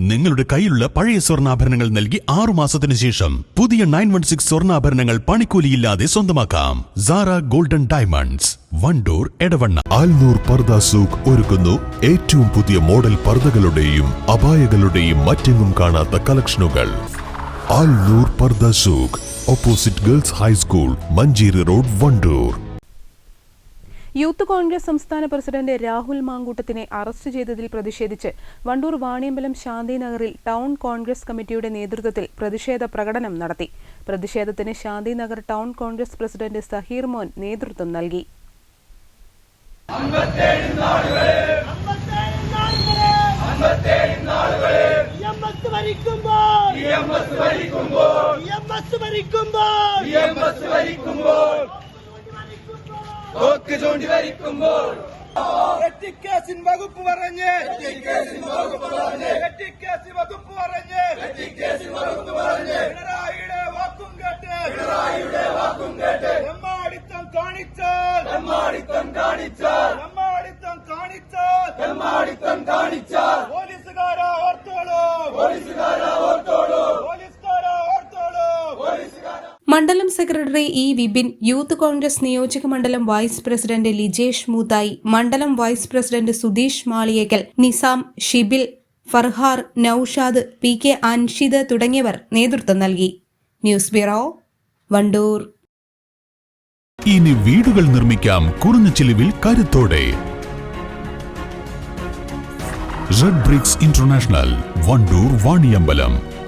നിങ്ങളുടെ കയ്യിലുള്ള പഴയ സ്വർണാഭരണങ്ങൾ നൽകി ആറു മാസത്തിന് ശേഷം പുതിയ നയൻ വൺ സിക്സ് സ്വർണാഭരണങ്ങൾ പണിക്കൂലിയില്ലാതെ സ്വന്തമാക്കാം. Sara Golden Diamonds Wandoor Edavanna. Alnoor പർദ Souq ഒരുക്കുന്നു ഏറ്റവും പുതിയ മോഡൽ പർദകളുടെയും അപായകളുടെയും മറ്റെങ്ങും കാണാത്ത കളക്ഷനുകൾ. Alnoor Pardah Souq opposite girls high school Manjeri road Wandoor. Youth Congress സംസ്ഥാന പ്രസിഡന്റ് രാഹുൽ മാങ്കൂട്ടത്തിനെ അറസ്റ്റ് ചെയ്തതിൽ പ്രതിഷേധിച്ച് വണ്ടൂർ വാണിയമ്പലം ശാന്തിനഗറിൽ ടൗൺ കോൺഗ്രസ് കമ്മിറ്റിയുടെ നേതൃത്വത്തിൽ പ്രതിഷേധ പ്രകടനം നടത്തി. പ്രതിഷേധത്തിന് ശാന്തിനഗർ ടൗൺ കോൺഗ്രസ് പ്രസിഡന്റ് സഹീർ മോൻ നേതൃത്വം നൽകി. ഭരിക്കുമ്പോൾ ഭരിക്കുമ്പോൾ ഭരിക്കുമ്പോൾ ചൂണ്ടി വെട്ടിക്കേസിൻ വകുപ്പ് പറഞ്ഞ് മണ്ഡലം secretary E Vipin youth Congress നിയോജക മണ്ഡലം വൈസ് പ്രസിഡന്റ് ലിജേഷ് മൂതായി മണ്ഡലം vice president Sudheesh Maliyekkal Nizam Shibil Farhar Noushad P K Anshid തുടങ്ങിയവർ നേതൃത്വം നൽകി. News bureau Wandoor. ഇനി വീടുകൾ നിർമ്മിക്കാം കുറഞ്ഞ ചിലവിൽ കരുത്തോടെ. Red bricks international Wandoor Vaniyambalam.